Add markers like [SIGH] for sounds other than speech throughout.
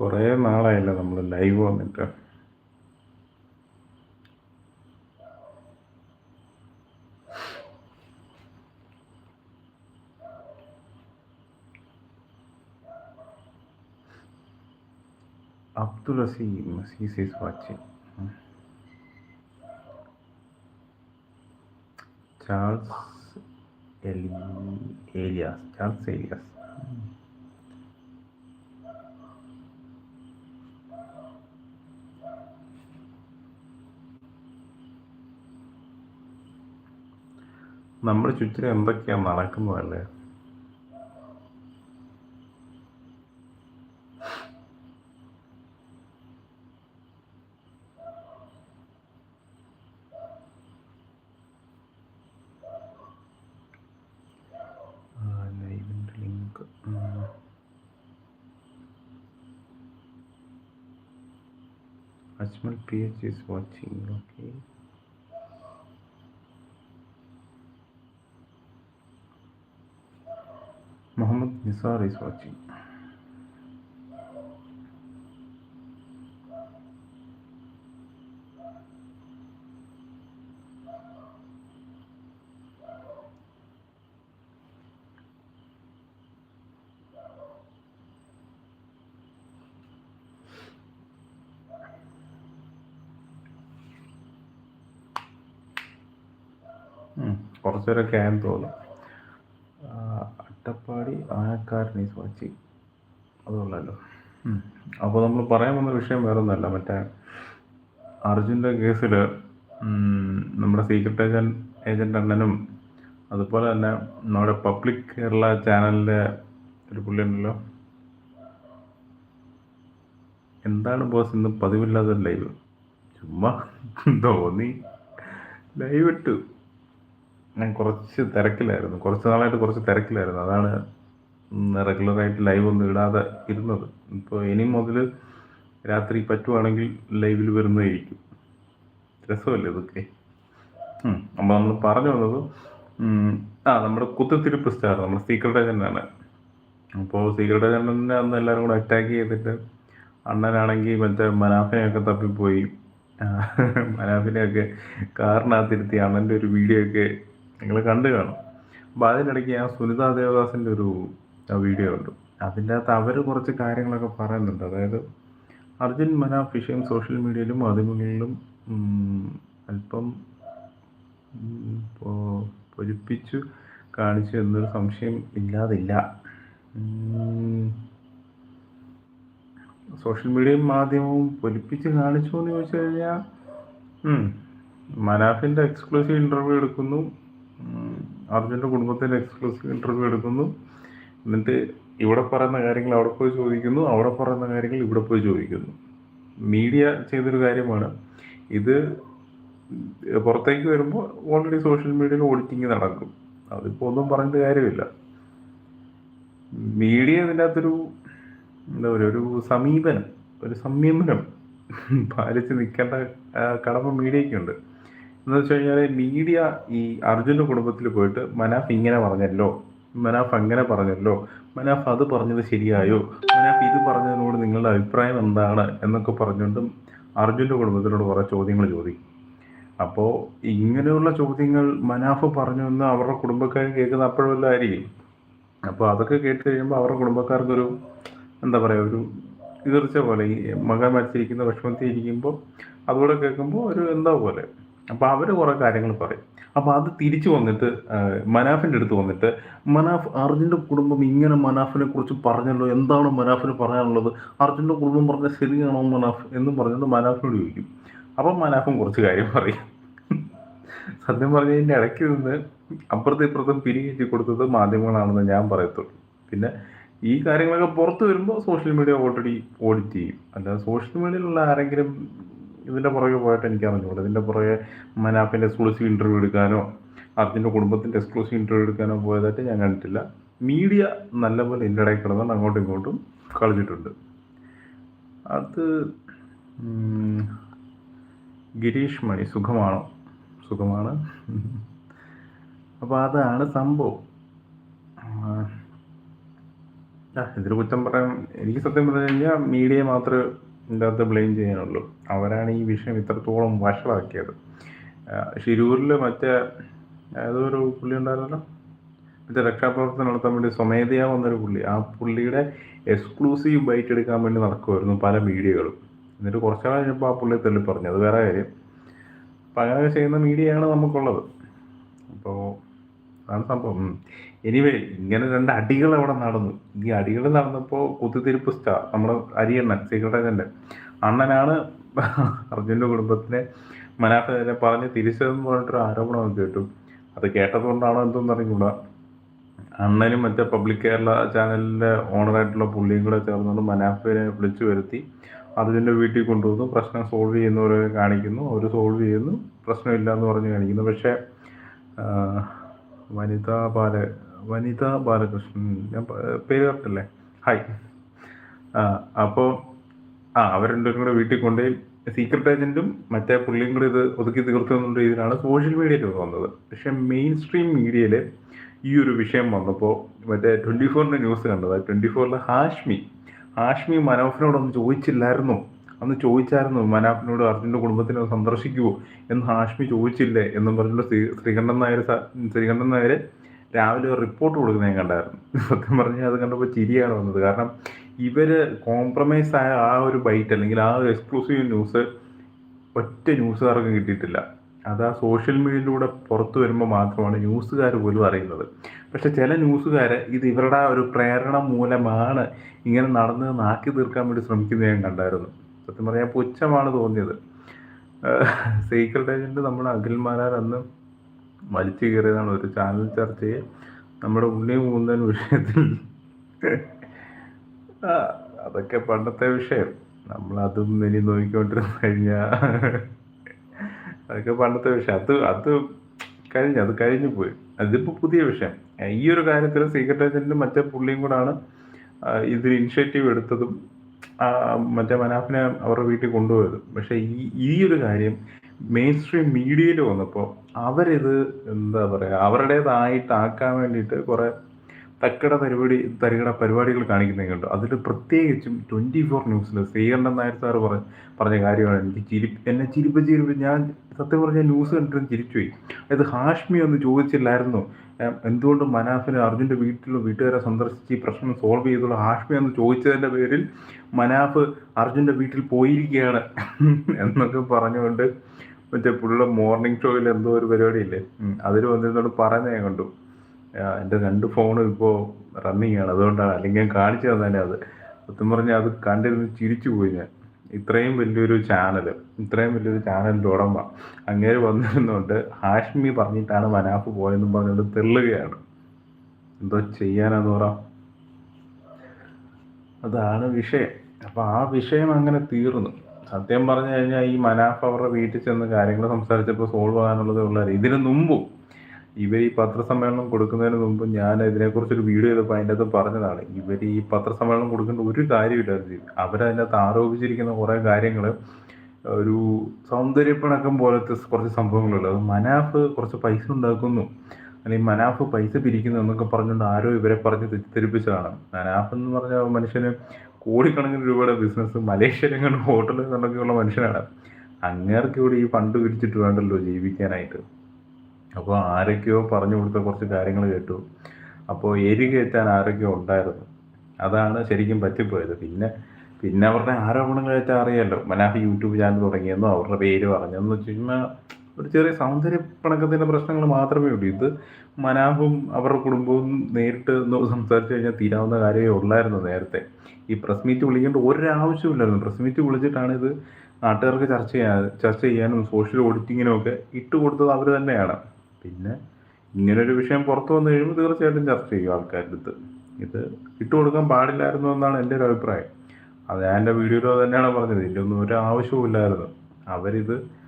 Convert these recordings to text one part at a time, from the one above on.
കുറേ നാളായല്ലോ നമ്മൾ ലൈവ് വന്നിട്ട്. Abdul Azeem Aziz is watching Charles Eli Elias Charles Elias. നമ്മുടെ ചുറ്റിനും എന്തൊക്കെയാണ് നടക്കുന്നതല്ലേ? Ajmal P H is watching okay Muhammad Nisar is watching. ഉം, കുറച്ചുപേരൊക്കെ ആയെന്ന് തോന്നുന്നു ആ, അട്ടപ്പാടി ആനക്കാരൻ ഈസ് വാച്ചിങ് അതുകൊള്ളല്ലോ അപ്പോൾ നമ്മൾ പറയാൻ വന്ന വിഷയം വേറെ ഒന്നല്ല മറ്റേ അർജുന്റെ കേസിൽ നമ്മുടെ സീക്രട്ട് ഏജന്റ് ഏജന്റ് അണ്ണനും അതുപോലെ തന്നെ നമ്മുടെ പബ്ലിക് കേരള ചാനലിലെ ഒരു പുള്ളി ഉണ്ടല്ലോ. എന്താണ് ബോസ് ഇന്ന് പതിവില്ലാത്ത ലൈവ് ചുമ്മാ തോന്നി ലൈവ് ഇട്ടു. ഞാൻ കുറച്ച് തിരക്കിലായിരുന്നു. കുറച്ച് നാളായിട്ട് കുറച്ച് തിരക്കിലായിരുന്നു. അതാണ് റെഗുലറായിട്ട് ലൈവ് ഒന്നും ഇടാതെ ഇരുന്നത്. ഇപ്പോൾ ഇനി മുതൽ രാത്രി പറ്റുവാണെങ്കിൽ ലൈവിൽ വരുന്നതായിരിക്കും. രസമല്ലേ ഇതൊക്കെ? അപ്പോൾ നമ്മൾ പറഞ്ഞു വന്നത് ആ നമ്മുടെ കുത്തിത്തിരിപ്പ് സ്റ്റാർ നമ്മുടെ സീക്രട്ട് ഏജന്റാണ് അപ്പോൾ സീക്രട്ട് ഏജന്റിനെ അന്ന് എല്ലാവരും കൂടെ അറ്റാക്ക് ചെയ്തിട്ട് അണ്ണനാണെങ്കിൽ മറ്റേ മനാഫിനെയൊക്കെ തപ്പിപ്പോയി. മനാഫിനെയൊക്കെ കാറിനകത്തിരുത്തി അണ്ണന്റെ ഒരു വീഡിയോ ഒക്കെ നിങ്ങൾ കണ്ടു കാണും. അപ്പോൾ അതിനിടയ്ക്ക് ആ സുനിത ദേവദാസിന്റെ ഒരു വീഡിയോ ഉണ്ട് അതിന്റെ അകത്ത് അവർ കുറച്ച് കാര്യങ്ങളൊക്കെ പറയുന്നുണ്ട്. അതായത് അർജുൻ മന ഫിഷയും സോഷ്യൽ മീഡിയയിലും മാധ്യമങ്ങളിലും അല്പം പൊരിപ്പിച്ചു കാണിച്ചു എന്നൊരു സംശയം ഇല്ലാതില്ല. സോഷ്യൽ മീഡിയയും മാധ്യമവും പൊലിപ്പിച്ച് കാണിച്ചു എന്ന് ചോദിച്ചു കഴിഞ്ഞാൽ മനാഫിന്റെ എക്സ്ക്ലൂസീവ് ഇന്റർവ്യൂ എടുക്കുന്നു. അർജുന്റെ കുടുംബത്തിന്റെ എക്സ്ക്ലൂസീവ് ഇന്റർവ്യൂ എടുക്കുന്നു. എന്നിട്ട് ഇവിടെ പറയുന്ന കാര്യങ്ങൾ അവിടെ പോയി ചോദിക്കുന്നു അവിടെ പറയുന്ന കാര്യങ്ങൾ ഇവിടെ പോയി ചോദിക്കുന്നു. മീഡിയ ചെയ്തൊരു കാര്യമാണ്. ഇത് പുറത്തേക്ക് വരുമ്പോൾ ഓൾറെഡി സോഷ്യൽ മീഡിയയിൽ ഓഡിറ്റിങ് നടക്കും. അതിപ്പോൾ ഒന്നും പറഞ്ഞിട്ട് കാര്യമില്ല. മീഡിയ ഇതിന്റെ അകത്തൊരു എന്താ പറയുക ഒരു സമീപനം ഒരു സംയമനം പാലിച്ച് നിൽക്കേണ്ട കടമ മീഡിയയ്ക്കുണ്ട് എന്ന് വെച്ച് കഴിഞ്ഞാൽ മീഡിയ ഈ അർജുന്റെ കുടുംബത്തിൽ പോയിട്ട് മനാഫ് ഇങ്ങനെ പറഞ്ഞല്ലോ മനാഫ് അങ്ങനെ പറഞ്ഞല്ലോ മനാഫ് അത് പറഞ്ഞത് ശരിയായോ മനാഫ് ഇത് പറഞ്ഞതിനോട് നിങ്ങളുടെ അഭിപ്രായം എന്താണ് എന്നൊക്കെ പറഞ്ഞുകൊണ്ടും അർജുന്റെ കുടുംബത്തിനോട് കുറേ ചോദ്യങ്ങൾ ചോദിക്കും അപ്പോൾ ഇങ്ങനെയുള്ള ചോദ്യങ്ങൾ മനാഫ് പറഞ്ഞു എന്ന് അവരുടെ കുടുംബക്കാർ കേൾക്കുന്ന അപ്പോഴല്ല ആയിരിക്കും. അപ്പോൾ അതൊക്കെ കേട്ട് കഴിയുമ്പോൾ അവരുടെ കുടുംബക്കാർക്കൊരു എന്താ പറയുക ഒരു തീർച്ച പോലെ ഈ മകൻ മരിച്ചിരിക്കുന്ന വിഷമത്തിൽ ഇരിക്കുമ്പോൾ അതുകൂടെ കേൾക്കുമ്പോൾ ഒരു എന്താ പോലെ അപ്പോൾ അവർ കുറേ കാര്യങ്ങൾ പറയും. അപ്പോൾ അത് തിരിച്ചു വന്നിട്ട് മനാഫിന്റെ അടുത്ത് വന്നിട്ട് മനാഫ് അർജുന്റെ കുടുംബം ഇങ്ങനെ മനാഫിനെ കുറിച്ച് പറഞ്ഞല്ലോ എന്താണ് മനാഫിന് പറയാനുള്ളത്? അർജുന്റെ കുടുംബം പറഞ്ഞ ശരിയാണോ മനാഫ് എന്ന് പറഞ്ഞുകൊണ്ട് മനാഫിനോട് ചോദിക്കും. അപ്പം മനാഫും കുറച്ച് കാര്യം പറയും. സത്യം പറഞ്ഞതിന്റെ ഇടയ്ക്ക് നിന്ന് അപ്പുറത്തും ഇപ്പുറത്തും പിരികേറ്റി കൊടുത്തത് മാധ്യമങ്ങളാണെന്ന് ഞാൻ പറയത്തുള്ളൂ. പിന്നെ ഈ കാര്യങ്ങളൊക്കെ പുറത്ത് വരുമ്പോൾ സോഷ്യൽ മീഡിയ ഓൾറെഡി ഓഡിറ്റ് ചെയ്യും. അല്ലാതെ സോഷ്യൽ മീഡിയയിലുള്ള ആരെങ്കിലും ഇതിന്റെ പുറകെ പോയിട്ട് എനിക്ക് അറിഞ്ഞുകൂടാ ഇതിന്റെ പുറകെ മനാഫിന്റെ എക്സ്ക്ലൂസീവ് ഇന്റർവ്യൂ എടുക്കാനോ അർജുന്റെ കുടുംബത്തിന്റെ എക്സ്ക്ലൂസീവ് ഇന്റർവ്യൂ എടുക്കാനോ പോയതായിട്ട് ഞാൻ കണ്ടിട്ടില്ല. മീഡിയ നല്ലപോലെ എന്റെ ഇടയിൽ കിടന്നുകൊണ്ട് അങ്ങോട്ടും ഇങ്ങോട്ടും കളിച്ചിട്ടുണ്ട്. അത് ഗിരീഷ് മണി സുഖമാണോ? സുഖമാണ്. അപ്പോൾ അതാണ് സംഭവം. ഇതിൽ കുറ്റം പറയാൻ എനിക്ക് സത്യം പറഞ്ഞു കഴിഞ്ഞാൽ മീഡിയ മാത്രമേ അകത്ത് ബ്ലെയിം ചെയ്യാനുള്ളൂ. അവരാണ് ഈ വിഷയം ഇത്രത്തോളം വഷളാക്കിയത്. ഷിരൂരിൽ മറ്റേ ഏതോ ഒരു പുള്ളി ഉണ്ടായിരുന്നല്ലോ? മറ്റേ രക്ഷാപ്രവർത്തനം നടത്താൻ വേണ്ടി സ്വമേധയാ വന്നൊരു പുള്ളി. ആ പുള്ളിയുടെ എക്സ്ക്ലൂസീവ് ബൈറ്റ് എടുക്കാൻ വേണ്ടി നടക്കുമായിരുന്നു പല മീഡിയകളും എന്നിട്ട് കുറച്ചാൾ കഴിഞ്ഞപ്പോൾ ആ പുള്ളിയെ തള്ളി പറഞ്ഞു. അത് വേറെ കാര്യം. അപ്പം അങ്ങനെ ചെയ്യുന്ന മീഡിയയാണ് നമുക്കുള്ളത്. അപ്പോൾ അതാണ് സംഭവം. എനിവേ ഇങ്ങനെ രണ്ട് അടികൾ അവിടെ നടന്നു. ഈ അടികൾ നടന്നപ്പോൾ കുത്തിത്തിരിപ്പ് സ്റ്റാർ നമ്മുടെ അരിയണ്ണൻ സീക്രട്ടേജന്റെ അണ്ണനാണ് അർജുന്റെ കുടുംബത്തിനെ മനാഫിനെ പറഞ്ഞ് തിരിച്ചതെന്ന് പറഞ്ഞിട്ടൊരു ആരോപണം കേട്ടു. അത് കേട്ടതുകൊണ്ടാണോ എന്തോന്ന് അറിഞ്ഞുകൂടാ. അണ്ണനും മറ്റേ പബ്ലിക് കേരള ചാനലിന്റെ ഓണറായിട്ടുള്ള പുള്ളിയും കൂടെ ചേർന്നുകൊണ്ട് മനാഫിനെ വിളിച്ചു വരുത്തി. അർജുന്റെ വീട്ടിൽ കൊണ്ടുവന്നു. പ്രശ്നം സോൾവ് ചെയ്യുന്നവരെ കാണിക്കുന്നു. അവർ സോൾവ് ചെയ്യുന്നു. പ്രശ്നമില്ല എന്ന് പറഞ്ഞ് കാണിക്കുന്നു. പക്ഷേ വനിതാ ബാല വനിതാ ബാലകൃഷ്ണൻ ഞാൻ പേര് കറക്റ്റല്ലേ ഹായ് അപ്പോൾ ആ അവർ രണ്ടുപേരും കൂടെ വീട്ടിൽ കൊണ്ടുപോയി സീക്രട്ട് ഏജന്റും മറ്റേ പുള്ളിയും കൂടെ ഇത് ഒതുക്കി തീർത്തു എന്നുള്ള രീതിയിലാണ് സോഷ്യൽ മീഡിയയിൽ വന്നത്. പക്ഷെ മെയിൻ സ്ട്രീം മീഡിയയിൽ ഈ ഒരു വിഷയം വന്നപ്പോൾ മറ്റേ ട്വന്റി ഫോറിന്റെ ന്യൂസ് കണ്ടത്. ട്വന്റി ഫോറിൽ ഹാഷ്മി ഹാഷ്മി മനോഫിനോടൊന്ന് ചോദിച്ചില്ലായിരുന്നു. അന്ന് ചോദിച്ചായിരുന്നു മനാഫിനോട് അർജുന്റെ കുടുംബത്തിനെ സന്ദർശിക്കുമോ എന്ന് ഹാഷ്മി ചോദിച്ചില്ലേ എന്നും പറഞ്ഞിട്ട് ശ്രീ ശ്രീകണ്ഠൻ നായർ ശ്രീകണ്ഠൻ നായർ രാവിലെ ഒരു റിപ്പോർട്ട് കൊടുക്കുന്നത് ഞാൻ കണ്ടായിരുന്നു. സത്യം പറഞ്ഞാൽ അത് കണ്ടപ്പോൾ ചിരിയാണ് വന്നത്. കാരണം ഇവർ കോംപ്രമൈസ് ആയ ആ ഒരു ബൈറ്റ് അല്ലെങ്കിൽ ആ ഒരു എക്സ്ക്ലൂസീവ് ന്യൂസ് ഒറ്റ ന്യൂസുകാർക്കും കിട്ടിയിട്ടില്ല. അത് ആ സോഷ്യൽ മീഡിയയിലൂടെ പുറത്തു വരുമ്പോൾ മാത്രമാണ് ന്യൂസുകാർ പോലും അറിയുന്നത്. പക്ഷെ ചില ന്യൂസുകാർ ഇത് ഇവരുടെ ഒരു പ്രേരണ മൂലമാണ് ഇങ്ങനെ നടന്ന് നാക്കി തീർക്കാൻ വേണ്ടി ശ്രമിക്കുന്നത് ഞാൻ കണ്ടായിരുന്നു. സത്യം പറഞ്ഞാൽ പുച്ഛമാണ് തോന്നിയത്. സീക്രട്ട് ഏജന്റ് നമ്മുടെ അഖിൽമാരാർ അന്ന് വലിച്ചു കയറിയതാണ് ഒരു ചാനൽ ചർച്ചയെ. നമ്മുടെ ഉണ്ണി മൂന്നൻ വിഷയത്തിൽ. അതൊക്കെ പണ്ടത്തെ വിഷയം. നമ്മൾ അതും ഇനി നോക്കിക്കൊണ്ടിരുന്നു കഴിഞ്ഞാൽ അതൊക്കെ പണ്ടത്തെ വിഷയം. അത് അത് കഴിഞ്ഞു അത് കഴിഞ്ഞു പോയി. അതിപ്പോൾ പുതിയ വിഷയം. ഈ ഒരു കാര്യത്തിൽ സീക്രട്ട് ഏജന്റും മറ്റേ പുള്ളിയും കൂടാണ് ഇതിൽ ഇനിഷ്യേറ്റീവ് എടുത്തതും മറ്റേ മനാഫിനെ അവരുടെ വീട്ടിൽ കൊണ്ടുപോയത്. പക്ഷേ ഈ ഈ ഒരു കാര്യം മെയിൻ സ്ട്രീം മീഡിയയിൽ വന്നപ്പോൾ അവരിത് എന്താ പറയുക അവരുടേതായിട്ടാക്കാൻ വേണ്ടിയിട്ട് കുറേ തക്കട പരിപാടി തരികട പരിപാടികൾ കാണിക്കുന്നത് കണ്ടു അതിൽ പ്രത്യേകിച്ചും ട്വന്റി ഫോർ ന്യൂസിൽ ശ്രീകണ്ഠൻ നായർ സാറ് പറഞ്ഞ പറഞ്ഞ കാര്യമാണ് എനിക്ക് ചിരി എന്നെ ചിരിപ്പ് ചിരിപ്പ് ഞാൻ സത്യം പറഞ്ഞ ന്യൂസ് കണ്ടിട്ടും ചിരിച്ചുപോയി അതായത് ഹാഷ്മി ഒന്ന് ചോദിച്ചില്ലായിരുന്നു എന്തുകൊണ്ട് മനാഫിന് അർജുന്റെ വീട്ടിലും വീട്ടുകാരെ സന്ദർശിച്ച് ഈ പ്രശ്നം സോൾവ് ചെയ്തുള്ള? ഹാഷ്മി എന്ന് ചോദിച്ചതിന്റെ പേരിൽ മനാഫ് അർജുന്റെ വീട്ടിൽ പോയിരിക്കുകയാണ് [LAUGHS] എന്നൊക്കെ പറഞ്ഞുകൊണ്ട് മറ്റേ പുള്ള മോർണിംഗ് ഷോയിൽ എന്തോ ഒരു പരിപാടി ഇല്ലേ അതിൽ വന്നിരുന്നോട് പറയുന്നത് ഞാൻ കണ്ടു. എന്റെ രണ്ട് ഫോണും ഇപ്പോൾ റണ്ണിങ് ആണ്. അതുകൊണ്ടാണ് അല്ലെങ്കിൽ ഞാൻ കാണിച്ചു തന്നെ അത്. സത്യം പറഞ്ഞാൽ അത് കണ്ടിരുന്ന് ചിരിച്ചു പോയി ഞാൻ. ഇത്രയും വലിയൊരു ചാനൽ ഇത്രയും വലിയൊരു ചാനലിന്റെ ഉടമ അങ്ങേര് വന്നിരുന്നുകൊണ്ട് ഹാഷ്മി പറഞ്ഞിട്ടാണ് മനാഫ് പോയെന്നും പറഞ്ഞുകൊണ്ട് തെള്ളുകയാണ്. എന്തോ ചെയ്യാനാന്ന് പറ. അതാണ് വിഷയം. അപ്പോൾ ആ വിഷയം അങ്ങനെ തീർന്നു. സത്യം പറഞ്ഞു കഴിഞ്ഞാൽ ഈ മനാഫ് അവരുടെ വീട്ടിൽ ചെന്ന് കാര്യങ്ങൾ സംസാരിച്ചപ്പോൾ സോൾവ് ആകാനുള്ളത് ഉള്ളത് ഇതിനു മുമ്പും ഇവർ ഈ പത്രസമ്മേളനം കൊടുക്കുന്നതിന് മുമ്പ് ഞാൻ ഇതിനെക്കുറിച്ചൊരു വീഡിയോ ചെയ്തപ്പോൾ അതിന്റെ അകത്ത് പറഞ്ഞതാണ് ഇവർ ഈ പത്രസമ്മേളനം കൊടുക്കേണ്ട ഒരു കാര്യമില്ലായിരുന്നു. അവരതിനകത്ത് ആരോപിച്ചിരിക്കുന്ന കുറേ കാര്യങ്ങൾ ഒരു സൗന്ദര്യപ്പിണക്കം പോലത്തെ കുറച്ച് സംഭവങ്ങളുണ്ട്. അത് മനാഫ് കുറച്ച് പൈസ ഉണ്ടാക്കുന്നു. അല്ലെങ്കിൽ മനാഫ് പൈസ പിരിക്കുന്നു എന്നൊക്കെ പറഞ്ഞുകൊണ്ട് ആരോ ഇവരെ പറഞ്ഞ് തെറ്റിദ്ധരിപ്പിച്ചതാണ്. മനാഫ് എന്ന് പറഞ്ഞ മനുഷ്യന് കോടിക്കണക്കിന് രൂപയുടെ ബിസിനസ് മലേഷ്യയിലെങ്ങാണ്ട് ഹോട്ടലിൽ നിന്നൊക്കെയുള്ള മനുഷ്യനാണ്. അങ്ങേർക്ക് ഇവിടെ ഈ ഫണ്ട് പിരിച്ചിട്ട് വേണ്ടല്ലോ ജീവിക്കാനായിട്ട്. അപ്പോൾ ആരൊക്കെയോ പറഞ്ഞു കൊടുത്ത കുറച്ച് കാര്യങ്ങൾ കേട്ടു. അപ്പോൾ എരി കയറ്റാൻ ആരൊക്കെയോ ഉണ്ടായിരുന്നു. അതാണ് ശരിക്കും പറ്റിപ്പോയത്. പിന്നെ പിന്നെ അവരുടെ ആരോപണങ്ങൾ കഴിച്ചാൽ അറിയാമല്ലോ മനാഫ് യൂട്യൂബ് ചാനൽ തുടങ്ങിയെന്നോ അവരുടെ പേര് പറഞ്ഞെന്ന് വെച്ച് കഴിഞ്ഞാൽ ഒരു ചെറിയ സൗന്ദര്യപ്പിണക്കത്തിന്റെ പ്രശ്നങ്ങൾ മാത്രമേ ഉള്ളൂ. ഇത് മനാഫും അവരുടെ കുടുംബവും നേരിട്ട് സംസാരിച്ചു കഴിഞ്ഞാൽ തീരാവുന്ന കാര്യമേ ഉള്ളായിരുന്നു നേരത്തെ. ഈ പ്രസ് മീറ്റ് വിളിക്കേണ്ട ഒരാവശ്യമില്ലായിരുന്നു പ്രസ് മീറ്റ് വിളിച്ചിട്ടാണ് ഇത് നാട്ടുകാർക്ക് ചർച്ച ചെയ്യാൻ ചർച്ച ചെയ്യാനും സോഷ്യൽ ഓഡിറ്റിങ്ങിനും ഒക്കെ ഇട്ട് കൊടുത്തത് അവർ തന്നെയാണ്. പിന്നെ ഇങ്ങനൊരു വിഷയം പുറത്തു വന്നു കഴിയുമ്പോൾ തീർച്ചയായിട്ടും ചർച്ച ചെയ്യും ആൾക്കാരുടെ അടുത്ത്. ഇത് ഇട്ട് കൊടുക്കാൻ പാടില്ലായിരുന്നു എന്നാണ് എന്റെ ഒരു അഭിപ്രായം. അത് എന്റെ വീഡിയോയിൽ തന്നെയാണ് പറഞ്ഞത്. ഇതിന്റെ ഒന്നും ഒരു ആവശ്യവുമില്ലായിരുന്നു. അവരിത് ആഹ്, എന്താ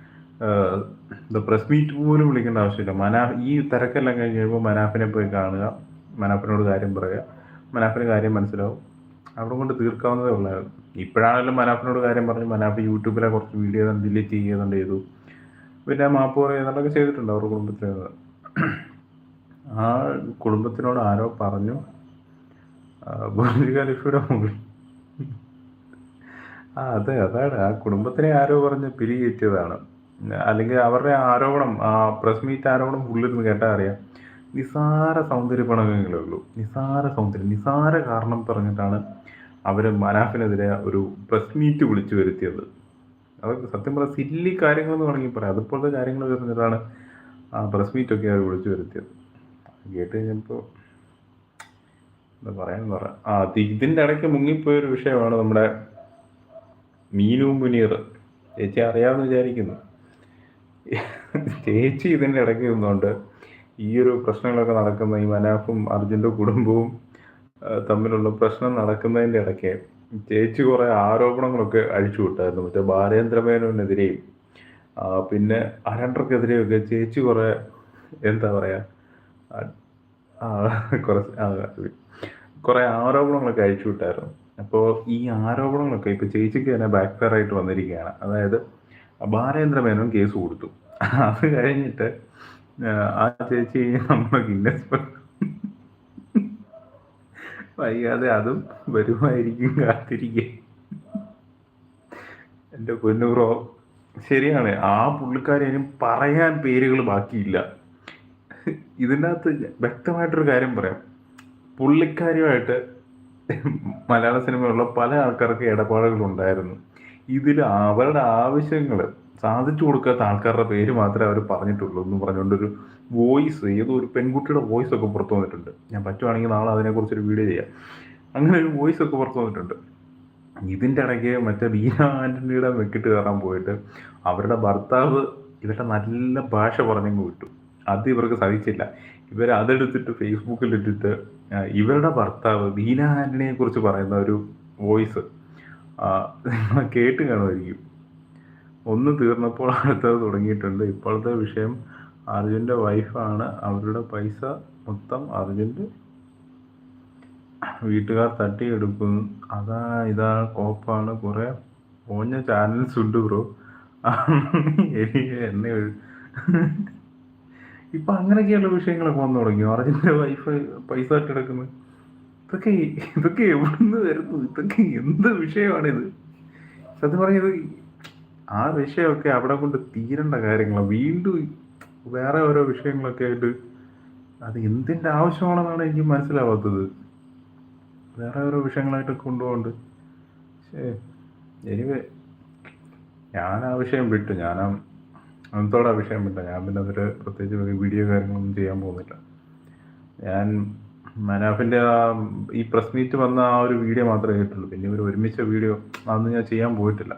പ്രസ് മീറ്റ് പോലും വിളിക്കേണ്ട ആവശ്യമില്ല. മനാഫ് ഈ തിരക്കെല്ലാം കഴിഞ്ഞ് കഴിയുമ്പോൾ മനാഫിനെ പോയി കാണുക മനാഫിനോട് കാര്യം പറയുക മനാഫിന് കാര്യം മനസ്സിലാവും. അവിടെ കൊണ്ട് തീർക്കാവുന്നതേ ഉള്ളായിരുന്നു ഇപ്പോഴാണെങ്കിലും മനാഫിനോട് കാര്യം പറഞ്ഞു മനാഫ് യൂട്യൂബിലെ കുറച്ച് വീഡിയോ ഡിലീറ്റ് ചെയ്യുന്നുണ്ട് ചെയ്തു. പിന്നെ മാപ്പ് പറയുന്നതൊക്കെ ചെയ്തിട്ടുണ്ട് അവരുടെ കുടുംബത്തിൽ ആ കുടുംബത്തിനോട് ആരോ പറഞ്ഞു. ബുർജ് ഖലീഫയുടെ മുകളിൽ ആ അതെ അതാണ്. ആ കുടുംബത്തിനെ ആരോ പറഞ്ഞ് പിരികേറ്റിയതാണ് അല്ലെങ്കിൽ അവരുടെ ആരോപണം പ്രസ് മീറ്റ് ആരോപണം ഉള്ളിരുന്ന് കേട്ടാൽ അറിയാം. നിസാര സൗന്ദര്യ ഉള്ളൂ. നിസാര സൗന്ദര്യം നിസാര കാരണം പറഞ്ഞിട്ടാണ് അവർ മനാഫിനെതിരെ ഒരു പ്രസ് മീറ്റ് വിളിച്ചു വരുത്തിയത്. അതൊക്കെ സത്യം പറഞ്ഞാൽ സില്ലി കാര്യങ്ങളെന്ന് വേണമെങ്കിൽ പറയാം. അതുപോലത്തെ കാര്യങ്ങൾ പറഞ്ഞിട്ടാണ് പ്രസ് മീറ്റൊക്കെ അവർ വിളിച്ചു വരുത്തിയത്. കേട്ട് കഴിഞ്ഞപ്പോൾ എന്താ പറയാന്ന് പറയാം ആ ഇതിന്റെ ഇടയ്ക്ക് മുങ്ങിപ്പോയൊരു വിഷയമാണ് നമ്മുടെ മീനു മുനീർ. ചേച്ചി അറിയാമെന്ന് വിചാരിക്കുന്നു. ചേച്ചി ഇതിന്റെ ഇടയ്ക്ക് നിന്നുകൊണ്ട് ഈ ഒരു പ്രശ്നങ്ങളൊക്കെ നടക്കുന്ന ഈ മനാഫും അർജുന്റെ കുടുംബവും തമ്മിലുള്ള പ്രശ്നം നടക്കുന്നതിന്റെ ഇടയ്ക്ക് ചേച്ചി കുറേ ആരോപണങ്ങളൊക്കെ അഴിച്ചു വിട്ടായിരുന്നു. മറ്റേ ബാലേന്ദ്രമേനോനെതിരെയും പിന്നെ അരണ്ടർക്കെതിരെയൊക്കെ ചേച്ചി കുറേ എന്താ പറയുക കുറച്ച് കുറേ ആരോപണങ്ങളൊക്കെ അഴിച്ചു വിട്ടായിരുന്നു. അപ്പോൾ ഈ ആരോപണങ്ങളൊക്കെ ഇപ്പോൾ ചേച്ചിക്ക് തന്നെ ബാക്ക് ഫയർ ആയിട്ട് വന്നിരിക്കുകയാണ്. അതായത് ബാലേന്ദ്ര മേനോൻ കേസ് കൊടുത്തു. അത് കഴിഞ്ഞിട്ട് ആ, ചേച്ചി നമ്മളെ ഗിന്നസ് വൈകാതെ അതും വരുമായിരിക്കും കാത്തിരിക്കുക എന്റെ പൊന്നു ബ്രോ ശരിയാണ്. ആ പുള്ളിക്കാരി ഇനി പറയാൻ പേരുകൾ ബാക്കിയില്ല. ഇതിനകത്ത് വ്യക്തമായിട്ടൊരു കാര്യം പറയാം. പുള്ളിക്കാരിയുമായിട്ട് മലയാള സിനിമയിലുള്ള പല ആൾക്കാർക്ക് ഇടപാടുകൾ ഉണ്ടായിരുന്നു ഇതിൽ അവരുടെ ആവശ്യങ്ങൾ സാധിച്ചു കൊടുക്കാത്ത ആൾക്കാരുടെ പേര് മാത്രമേ അവർ പറഞ്ഞിട്ടുള്ളൂ എന്ന് പറഞ്ഞുകൊണ്ടൊരു വോയിസ് ഏതോ ഒരു പെൺകുട്ടിയുടെ വോയിസ് ഒക്കെ പുറത്തു വന്നിട്ടുണ്ട്. ഞാൻ പറ്റുവാണെങ്കിൽ നാളെ അതിനെക്കുറിച്ചൊരു വീഡിയോ ചെയ്യാം. അങ്ങനെ ഒരു വോയിസ് ഒക്കെ പുറത്തു വന്നിട്ടുണ്ട്. ഇതിന്റെ ഇടയ്ക്ക് മറ്റേ ബീന ആന്റണിയുടെ വെക്കിട്ട് കയറാൻ പോയിട്ട് അവരുടെ ഭർത്താവ് ഇവരുടെ നല്ല ഭാഷ പറഞ്ഞങ്ങ് വിട്ടു. അത് ഇവർക്ക് സഹിച്ചില്ല. ഇവർ അതെടുത്തിട്ട് ഫേസ്ബുക്കിൽ ഇട്ടിട്ട് ഇവരുടെ ഭർത്താവ് ബീന ആന്റണിയെ കുറിച്ച് പറയുന്ന ഒരു വോയിസ് കേട്ട് കാണുമായിരിക്കും. ഒന്ന് തീർന്നപ്പോൾ അടുത്തത് തുടങ്ങിയിട്ടുണ്ട്. ഇപ്പോഴത്തെ വിഷയം അർജുന്റെ വൈഫാണ് അവരുടെ പൈസ മൊത്തം അർജുന്റെ വീട്ടുകാർ തട്ടിയെടുക്കുന്നു. അതാ ഇതാ കോപ്പാണ്. കുറേ പോഞ്ഞ ചാനൽസ് ഉണ്ട് ബ്രോ എന്നെ ഇപ്പം ഇപ്പൊ അങ്ങനെയൊക്കെയുള്ള വിഷയങ്ങളൊക്കെ വന്നു തുടങ്ങി അർജുന്റെ വൈഫ് പൈസ തട്ടിയെടുക്കുന്നത് ഇതൊക്കെ ഇതൊക്കെ എവിടുന്ന് വരുന്നു? ഇതൊക്കെ എന്ത് വിഷയമാണിത്? സത്യം പറഞ്ഞത് ആ വിഷയമൊക്കെ അവിടെ കൊണ്ട് തീരേണ്ട കാര്യങ്ങളാണ് വീണ്ടും വേറെ ഓരോ വിഷയങ്ങളൊക്കെ ആയിട്ട് അത് എന്തിന്റെ ആവശ്യമാണെന്നാണ് എനിക്ക് മനസ്സിലാവാത്തത്. വേറെ ഓരോ വിഷയങ്ങളായിട്ട് കൊണ്ടുപോകുന്നുണ്ട് പക്ഷേ എനിവേ ഞാൻ ആ വിഷയം വിട്ടു. ഞാൻ അന്നത്തോടെ ആ വിഷയം വിട്ട. ഞാൻ പിന്നെ അതിൽ പ്രത്യേകിച്ച് വീഡിയോ കാര്യങ്ങളൊന്നും ചെയ്യാൻ പോകുന്നില്ല. ഞാൻ മനാഫിന്റെ ആ ഈ പ്രസ് മീറ്റ് വന്ന ആ ഒരു വീഡിയോ മാത്രമേ കേട്ടുള്ളൂ. പിന്നെ ഇവർ ഒരുമിച്ച വീഡിയോ അതൊന്നും ഞാൻ ചെയ്യാൻ പോയിട്ടില്ല.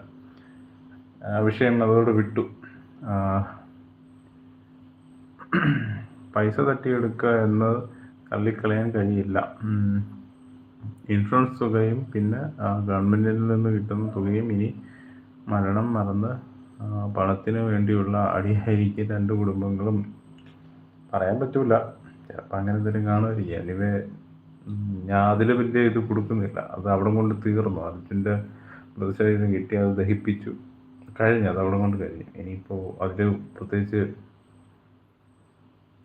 ആ വിഷയം അതോട് വിട്ടു. പൈസ തട്ടിയെടുക്കുക എന്നത് തള്ളിക്കളയാൻ കഴിയില്ല. ഇൻഷുറൻസ് തുകയും പിന്നെ ഗവൺമെന്റിൽ നിന്ന് കിട്ടുന്ന തുകയും ഇനി മരണം മറന്ന് പണത്തിന് വേണ്ടിയുള്ള അടിയായിരിക്കും രണ്ട് കുടുംബങ്ങളും. പറയാൻ പറ്റൂല. ചിലപ്പോൾ അങ്ങനെ എന്തെങ്കിലും കാണുമായിരിക്കും. എനിവേ ഞാൻ അതിൽ വലിയ ഇത് കൊടുക്കുന്നില്ല. അത് അവിടെ കൊണ്ട് തീർന്നു. അതിന്റെ പ്രതിഷേധം കിട്ടി അത് ദഹിപ്പിച്ചു. കഴിഞ്ഞു. അത് അവിടെ കൊണ്ട് കഴിഞ്ഞു. ഇനിയിപ്പോൾ അതിൽ പ്രത്യേകിച്ച്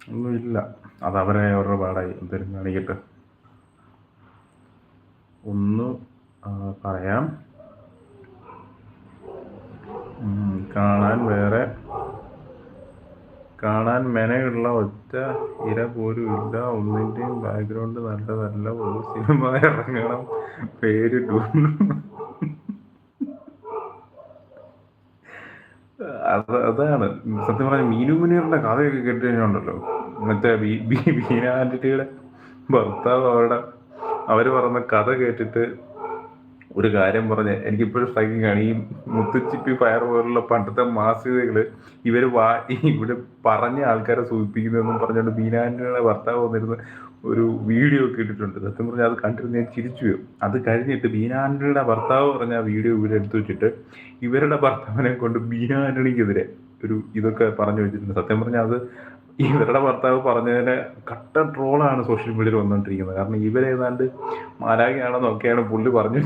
ഒന്നുമില്ല. അത് അവരെ അവരുടെ പാടായി. എന്തെങ്കിലും കാണിക്കട്ടെ. ഒന്ന് പറയാം. കാണാൻ വേറെ കാണാൻ മെനയുള്ള ഒറ്റ ഇര പോലും ഇല്ല. ഒന്നിന്റെയും ബാക്ക്ഗ്രൗണ്ട് നല്ലതല്ല. ഒരു സിനിമ ഇറങ്ങണം. പേര് അത് അതാണ്. സത്യം പറഞ്ഞ മീനു മുനീറിന്റെ കഥയൊക്കെ കേട്ട് കഴിഞ്ഞുണ്ടല്ലോ മറ്റേ ബീന ആന്റണിയുടെ ഭർത്താവ് അവരുടെ അവർ പറഞ്ഞ കഥ കേട്ടിട്ട് ഒരു കാര്യം പറഞ്ഞ് എനിക്കിപ്പോഴും സ്ട്രൈക്കിംഗ് ആണ് ഈ മുത്തുച്ചിപ്പി ഫയർ പോലുള്ള പണ്ടത്തെ മാസികകൾ ഇവർ വാ ഇവിടെ പറഞ്ഞ ആൾക്കാരെ സൂചിപ്പിക്കുന്നതെന്നും പറഞ്ഞുകൊണ്ട് ബീനാന്റിയുടെ ഭർത്താവ് വന്നിരുന്ന ഒരു വീഡിയോ ഒക്കെ ഇട്ടിട്ടുണ്ട്. സത്യം പറഞ്ഞാൽ അത് കണ്ടിരുന്ന് ഞാൻ ചിരിച്ചു അത് കഴിഞ്ഞിട്ട് ബീനാന്റിയുടെ ഭർത്താവ് പറഞ്ഞ ആ വീഡിയോ ഇവിടെ എടുത്തു വെച്ചിട്ട് ഇവരുടെ ഭർത്താവിനെ കൊണ്ട് ബീനാന്റണിക്കെതിരെ ഒരു ഇതൊക്കെ പറഞ്ഞു വെച്ചിട്ടുണ്ട്. സത്യം പറഞ്ഞാൽ അത് ഇവരുടെ ഭർത്താവ് പറഞ്ഞതിന് കട്ട ട്രോളാണ് സോഷ്യൽ മീഡിയയിൽ വന്നുകൊണ്ടിരിക്കുന്നത് കാരണം ഇവരേതാണ്ട് മാലാകയാണെന്നൊക്കെയാണ് പുള്ളി പറഞ്ഞു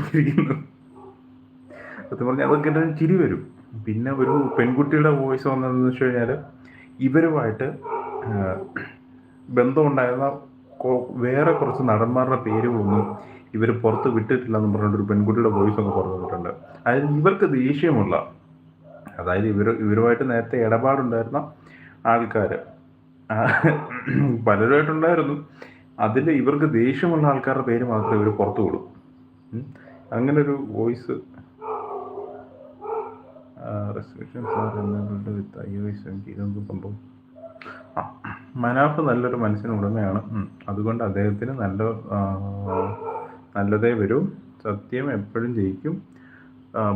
സത്യം പറഞ്ഞാൽ അതൊക്കെ ചിരി വരും. പിന്നെ ഒരു പെൺകുട്ടിയുടെ വോയിസ് വന്നതെന്ന് വെച്ച് കഴിഞ്ഞാൽ ഇവരുമായിട്ട് ബന്ധം ബന്ധമുണ്ടായിരുന്ന വേറെ കുറച്ച് നടന്മാരുടെ പേരുകളൊന്നും ഇവർ പുറത്ത് വിട്ടിട്ടില്ല എന്ന് പറഞ്ഞിട്ട് ഒരു പെൺകുട്ടിയുടെ വോയിസ് ഒക്കെ പുറത്തു അതായത് ഇവർക്ക് ദേഷ്യമുള്ള അതായത് ഇവർ ഇവരുമായിട്ട് നേരത്തെ ഇടപാടുണ്ടായിരുന്ന ആൾക്കാർ പലരുമായിട്ടുണ്ടായിരുന്നു. അതിൽ ഇവർക്ക് ദേഷ്യമുള്ള ആൾക്കാരുടെ പേര് മാത്രമേ ഇവർ പുറത്തു വിടൂ. അങ്ങനെ ഒരു വോയിസ് സംഭവം? ആ, മനാഫ് നല്ലൊരു മനസ്സിന് ഉടമയാണ്. അതുകൊണ്ട് അദ്ദേഹത്തിന് നല്ല നല്ലതേ വരൂ. സത്യം എപ്പോഴും ജയിക്കും.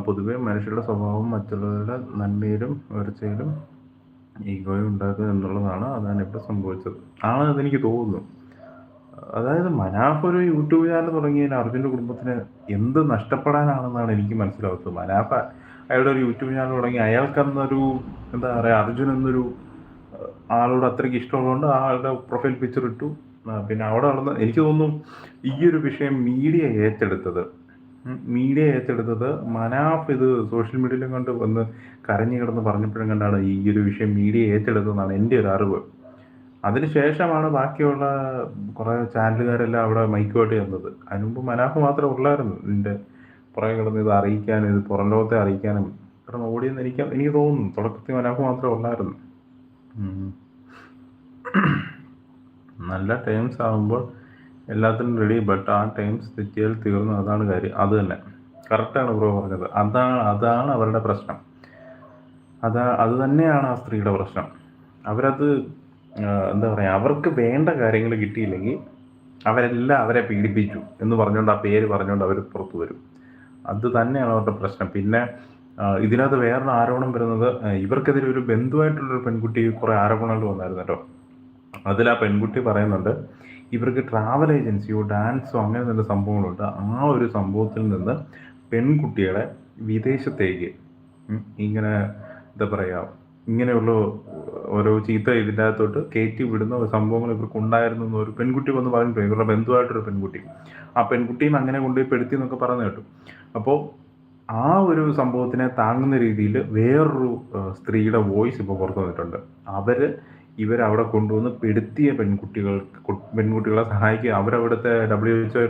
പൊതുവെ മനുഷ്യരുടെ സ്വഭാവം മറ്റുള്ളവരുടെ നന്മയിലും ഉയർച്ചയിലും ഈഗോയും ഉണ്ടാക്കുക എന്നുള്ളതാണ് അതാണ് ഇപ്പോൾ സംഭവിച്ചത്. ആണ് അതെനിക്ക് തോന്നുന്നു. അതായത് മനാഫ് ഒരു യൂട്യൂബ് ചാനൽ തുടങ്ങിയതിന് അർജുന്റെ കുടുംബത്തിന് എന്ത് നഷ്ടപ്പെടാനാണെന്നാണ് എനിക്ക് മനസ്സിലാവുന്നത്. മനാഫ് അയാളുടെ ഒരു യൂട്യൂബ് ചാനൽ തുടങ്ങി അയാൾക്കന്നൊരു എന്താ പറയുക അർജുൻ എന്നൊരു ആളോട് അത്രയ്ക്ക് ഇഷ്ടമുള്ളതുകൊണ്ട് ആളുടെ പ്രൊഫൈൽ പിക്ചർ ഇട്ടു പിന്നെ അവിടെ നടന്ന എനിക്ക് തോന്നുന്നു ഈ ഒരു വിഷയം മീഡിയ ഏറ്റെടുത്തത് മീഡിയ ഏറ്റെടുത്തത് മനാഫ് ഇത് സോഷ്യൽ മീഡിയയിലും കണ്ട് വന്ന് കരഞ്ഞു കിടന്ന് പറഞ്ഞപ്പോഴും കണ്ടാണ് ഈ ഒരു വിഷയം മീഡിയ ഏറ്റെടുത്തതെന്നാണ് എന്റെ ഒരു അറിവ്. അതിനുശേഷമാണ് ബാക്കിയുള്ള കുറേ ചാനലുകാരെല്ലാം അവിടെ മൈക്കുമായിട്ട് ചെന്നത്. അതിനുമുമ്പ് മനാഫ് മാത്രമേ ഉള്ളായിരുന്നു. ഇതിന്റെ പുറകെ കിടന്ന് ഇത് അറിയിക്കാനും ഇത് പുറം ലോകത്തെ അറിയിക്കാനും കാരണം ഓടിയെന്ന് എനിക്ക് എനിക്ക് തോന്നുന്നു. തുടക്കത്തിൽ മനാഫ് മാത്രമേ ഉള്ളായിരുന്നു. നല്ല ടൈംസ് ആകുമ്പോൾ എല്ലാത്തിനും റെഡി ബട്ട് ആ ടൈംസ് തെറ്റിയാൽ തീർന്നു. അതാണ് കാര്യം. അത് തന്നെ. കറക്റ്റാണ് ബ്രോ പറഞ്ഞത്. അതാണ് അതാണ് അവരുടെ പ്രശ്നം. അതാ അത് തന്നെയാണ് ആ സ്ത്രീയുടെ പ്രശ്നം. അവരത് എന്താ പറയുക അവർക്ക് വേണ്ട കാര്യങ്ങൾ കിട്ടിയില്ലെങ്കിൽ അവരെല്ലാം അവരെ പീഡിപ്പിച്ചു എന്ന് പറഞ്ഞുകൊണ്ട് ആ പേര് പറഞ്ഞുകൊണ്ട് അവർ പുറത്തു വരും. അത് തന്നെയാണ് അവരുടെ പ്രശ്നം. പിന്നെ ഇതിനകത്ത് വേറൊരു ആരോപണം വരുന്നത് ഇവർക്കെതിരെ ഒരു ബന്ധുവായിട്ടുള്ളൊരു പെൺകുട്ടി കുറേ ആരോപണങ്ങൾ വന്നായിരുന്നു കേട്ടോ. അതിൽ ആ പെൺകുട്ടി പറയുന്നുണ്ട് ഇവർക്ക് ട്രാവൽ ഏജൻസിയോ ഡാൻസോ അങ്ങനെ നല്ല സംഭവങ്ങളുണ്ട് ആ ഒരു സംഭവത്തിൽ നിന്ന് പെൺകുട്ടികളെ വിദേശത്തേക്ക് ഇങ്ങനെ എന്താ പറയുക ഇങ്ങനെയുള്ള ഓരോ ചീത്ത ഇതിന്റെ അകത്തോട്ട് കയറ്റി വിടുന്ന സംഭവങ്ങൾ ഇവർക്ക് ഉണ്ടായിരുന്നു എന്ന് ഒരു പെൺകുട്ടി വന്ന് പറഞ്ഞിട്ടുണ്ട്. ഇവരുടെ ബന്ധുവായിട്ടൊരു പെൺകുട്ടി. ആ പെൺകുട്ടിയും അങ്ങനെ കൊണ്ടുപോയി പെടുത്തി എന്നൊക്കെ പറഞ്ഞു കേട്ടു. അപ്പോൾ ആ ഒരു സംഭവത്തിനെ താങ്ങുന്ന രീതിയിൽ വേറൊരു സ്ത്രീയുടെ വോയിസ് ഇപ്പോൾ പുറത്തു വന്നിട്ടുണ്ട്. അവർ ഇവരവിടെ കൊണ്ടുവന്ന് പെടുത്തിയ പെൺകുട്ടികൾക്ക് പെൺകുട്ടികളെ സഹായിക്കുക. അവരവിടുത്തെ ഡബ്ല്യു എച്ച്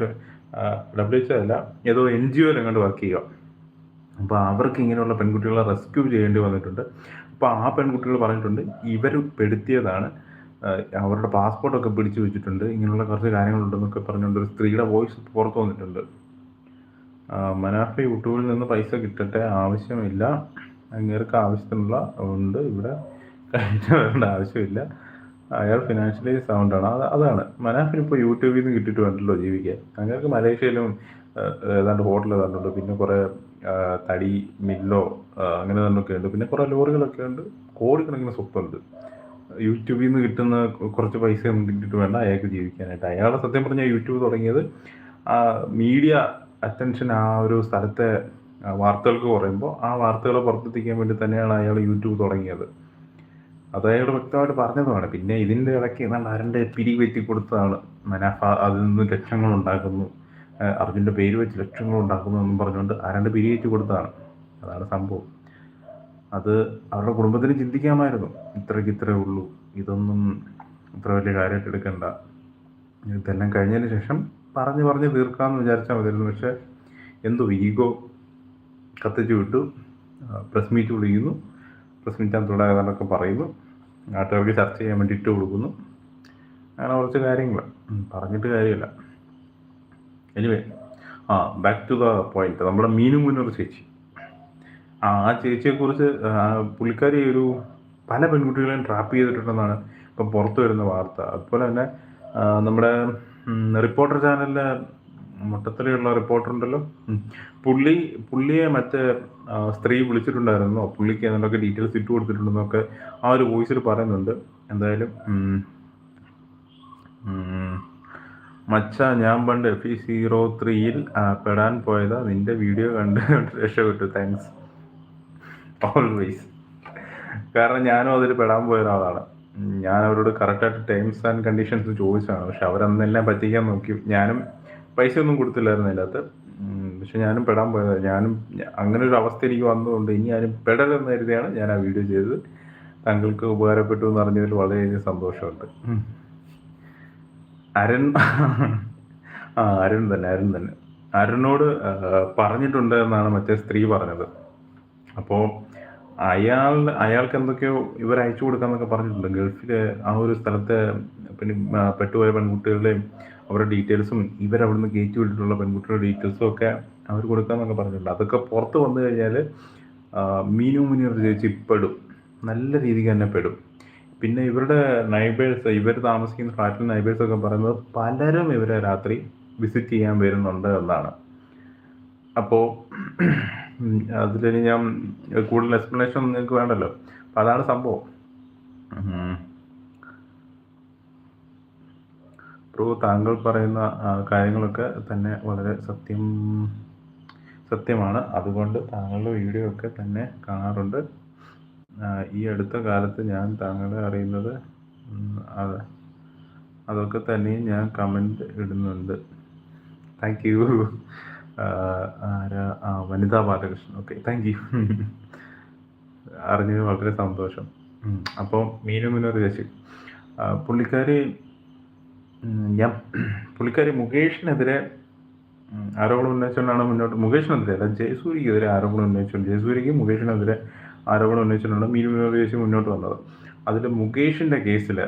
ഡബ്ല്യു എച്ച് അല്ല ഏതോ എൻ ജി ഒയിൽ എങ്ങോട്ട് വർക്ക് ചെയ്യുക. അപ്പോൾ അവർക്ക് ഇങ്ങനെയുള്ള പെൺകുട്ടികളെ റെസ്ക്യൂ ചെയ്യേണ്ടി വന്നിട്ടുണ്ട്. അപ്പോൾ ആ പെൺകുട്ടികൾ പറഞ്ഞിട്ടുണ്ട് ഇവർ പെടുത്തിയതാണ്. അവരുടെ പാസ്പോർട്ടൊക്കെ പിടിച്ചു വെച്ചിട്ടുണ്ട്. ഇങ്ങനെയുള്ള കുറച്ച് കാര്യങ്ങളുണ്ടെന്നൊക്കെ പറഞ്ഞുകൊണ്ട് ഒരു സ്ത്രീയുടെ വോയിസ് പുറത്തു വന്നിട്ടുണ്ട്. മനാഫ യൂട്യൂബിൽ നിന്ന് പൈസ കിട്ടട്ടെ ആവശ്യമില്ല. അങ്ങേർക്ക് ആവശ്യത്തിനുള്ള ഉണ്ട് ഇവിടെ. കഴിഞ്ഞു വരേണ്ട ആവശ്യമില്ല. അയാൾ ഫിനാൻഷ്യലി സൗണ്ടാണ് അത് അതാണ്. മനാഫിന് ഇപ്പോൾ യൂട്യൂബിൽ നിന്ന് കിട്ടിയിട്ട് വേണ്ടല്ലോ ജീവിക്കാൻ? അങ്ങനെ മലേഷ്യയിലും ഏതാണ്ട് ഹോട്ടൽ ഏതാണ്ടുണ്ട് പിന്നെ കുറേ തടി മില്ലോ അങ്ങനെ തന്നൊക്കെ ഉണ്ട്. പിന്നെ കുറേ ലോറികളൊക്കെ ഉണ്ട്. കോടിക്കണക്കിന് സ്വത്തുണ്ട്. യൂട്യൂബിൽ നിന്ന് കിട്ടുന്ന കുറച്ച് പൈസ കിട്ടിയിട്ട് വേണ്ട അയാൾക്ക് ജീവിക്കാനായിട്ട്. അയാളെ സത്യം പറഞ്ഞാൽ യൂട്യൂബ് തുടങ്ങിയത് മീഡിയ അറ്റൻഷൻ ആ ഒരു സ്ഥലത്തെ വാർത്തകൾക്ക് കുറയുമ്പോൾ ആ വാർത്തകളെ പുറത്തെത്തിക്കാൻ വേണ്ടി തന്നെയാണ് അയാൾ യൂട്യൂബ് തുടങ്ങിയത്. അത് അയാൾ വ്യക്തമായിട്ട് പറഞ്ഞതുമാണ് പിന്നെ ഇതിന്റെ ഇടയ്ക്ക് ഏതാണ്ട് ആരന്റെ പിരി വെറ്റി കൊടുത്തതാണ്. മനാഫ അതിൽ നിന്ന് ലക്ഷങ്ങൾ ഉണ്ടാക്കുന്നു. അർജുന്റെ പേര് വെച്ച് ലക്ഷങ്ങൾ ഉണ്ടാക്കുന്നു എന്നും പറഞ്ഞുകൊണ്ട് ആരന്റെ പിരി വെറ്റി കൊടുത്തതാണ്. അതാണ് സംഭവം. അത് അവരുടെ കുടുംബത്തിന് ചിന്തിക്കാമായിരുന്നു. ഇത്രയ്ക്ക് ഇത്രേ ഉള്ളൂ. ഇതൊന്നും ഇത്ര വലിയ കാര്യമായിട്ട് എടുക്കണ്ട. ഇതെല്ലാം കഴിഞ്ഞതിന് ശേഷം പറഞ്ഞ് പറഞ്ഞ് തീർക്കാമെന്ന് വിചാരിച്ചാൽ മതിയായിരുന്നു. പക്ഷേ എന്തോ ഈഗോ കത്തിച്ചു വിട്ടു. പ്രസ് മീറ്റ് വിളിക്കുന്നു. പ്രസ് മീറ്റ് പറയുന്നു. നാട്ടുകാർക്ക് ചർച്ച ചെയ്യാൻ വേണ്ടി ഇട്ട് കൊടുക്കുന്നു. അങ്ങനെ കുറച്ച് കാര്യങ്ങൾ. പറഞ്ഞിട്ട് കാര്യമില്ല. എനിവേ ആ ബാക്ക് ടു ദ പോയിന്റ് നമ്മുടെ മീനു മുന്നൊരു ചേച്ചി. ആ ആ ചേച്ചിയെക്കുറിച്ച് പുള്ളിക്കാരി ഒരു പല പെൺകുട്ടികളെയും ട്രാപ്പ് ചെയ്തിട്ടുണ്ടെന്നാണ് ഇപ്പം പുറത്തു വരുന്ന വാർത്ത. അതുപോലെ തന്നെ നമ്മുടെ റിപ്പോർട്ടർ ചാനലിലെ മൊട്ടത്തിലുള്ള റിപ്പോർട്ടർ ഉണ്ടല്ലോ പുള്ളി പുള്ളിയെ മറ്റേ സ്ത്രീ വിളിച്ചിട്ടുണ്ടായിരുന്നു. പുള്ളിക്ക് എന്തൊക്കെ ഡീറ്റെയിൽസ് ഇട്ട് കൊടുത്തിട്ടുണ്ടെന്നൊക്കെ ആ ഒരു വോയിസിൽ പറയുന്നുണ്ട്. എന്തായാലും മച്ച ഞാൻ പണ്ട് എഫ് ഇ സീറോ ത്രീയിൽ പെടാൻ പോയതാ. നിന്റെ വീഡിയോ കണ്ട് രക്ഷപ്പെട്ടു. താങ്ക്സ് ഓൾവേസ് കാരണം ഞാനും അതിൽ പെടാൻ പോയ ഒരാളാണ്. ഞാൻ അവരോട് കറക്റ്റായിട്ട് ടേംസ് ആൻഡ് കണ്ടീഷൻസ് ചോദിച്ചതാണ്. പക്ഷെ അവരന്നെല്ലാം പറ്റിക്കാൻ നോക്കി. ഞാനും പൈസ ഒന്നും കൊടുത്തില്ലായിരുന്നു അതിനകത്ത്. പക്ഷെ ഞാനും പെടാൻ പോയത്. ഞാനും അങ്ങനെ ഒരു അവസ്ഥ എനിക്ക് വന്നതുകൊണ്ട് ഇനി ഞാനും പെടലെന്ന് കരുതിയാണ് ഞാൻ ആ വീഡിയോ ചെയ്തത്. താങ്കൾക്ക് ഉപകാരപ്പെട്ടു എന്ന് അറിഞ്ഞതിൽ വളരെയധികം സന്തോഷമുണ്ട്. അരൺ ആ അരുൺ തന്നെ അരുൺ തന്നെ. അരുണോട് പറഞ്ഞിട്ടുണ്ട് എന്നാണ് മറ്റേ സ്ത്രീ പറഞ്ഞത്. അപ്പോൾ അയാൾ അയാൾക്ക് എന്തൊക്കെയോ ഇവർ അയച്ചു കൊടുക്കാന്നൊക്കെ പറഞ്ഞിട്ടുണ്ട്. ഗൾഫിലെ ആ ഒരു സ്ഥലത്തെ പിന്നെ പെട്ടുപോയ പെൺകുട്ടികളുടെയും അവരുടെ ഡീറ്റെയിൽസും ഇവരവിടുന്ന് കയറ്റി വിട്ടിട്ടുള്ള പെൺകുട്ടികളുടെ ഡീറ്റെയിൽസും ഒക്കെ അവർ കൊടുക്കാമെന്നൊക്കെ പറഞ്ഞിട്ടുണ്ട്. അതൊക്കെ പുറത്ത് വന്നു കഴിഞ്ഞാൽ മീനു മുനീർ ചേച്ചി പെടും. നല്ല രീതിക്ക് തന്നെ പെടും. പിന്നെ ഇവരുടെ നൈബേഴ്സ് ഇവർ താമസിക്കുന്ന ഫ്ലാറ്റിൽ നൈബേഴ്സ് ഒക്കെ പറയുന്നത് പലരും ഇവരെ രാത്രി വിസിറ്റ് ചെയ്യാൻ വരുന്നുണ്ട് എന്നാണ്. അപ്പോൾ അതിലിനി ഞാൻ കൂടുതൽ എക്സ്പ്ലനേഷൻ നിങ്ങൾക്ക് വേണ്ടല്ലോ. അപ്പം അതാണ് സംഭവം. പ്രഭു താങ്കൾ പറയുന്ന കാര്യങ്ങളൊക്കെ തന്നെ വളരെ സത്യം സത്യമാണ്. അതുകൊണ്ട് താങ്കളുടെ വീഡിയോ ഒക്കെ തന്നെ കാണാറുണ്ട്. ഈ അടുത്ത കാലത്ത് ഞാൻ താങ്കളെ അറിയുന്നത് അതെ അതൊക്കെ തന്നെയും ഞാൻ കമന്റ് ഇടുന്നുണ്ട്. താങ്ക് യു ആരാ? വനിതാ ബാലകൃഷ്ണൻ. ഓക്കെ താങ്ക് യു അറിഞ്ഞത് വളരെ സന്തോഷം. അപ്പോൾ മീനു മിനോർ ചേച്ചി പുള്ളിക്കാരി ഞാൻ പുള്ളിക്കാരി മുകേഷിനെതിരെ ആരോപണം ഉന്നയിച്ചുകൊണ്ടാണ് മുന്നോട്ട് മുകേഷിനെതിരെ അല്ല ജയസൂര്യക്കെതിരെ ആരോപണം ഉന്നയിച്ചുകൊണ്ട് ജയസൂര്യക്ക് മുകേഷിനെതിരെ ആരോപണം ഉന്നയിച്ചുകൊണ്ടാണ് മീനു മിനോർ ചേച്ചി മുന്നോട്ട് വന്നത്. അതിൽ മുകേഷിന്റെ കേസിൽ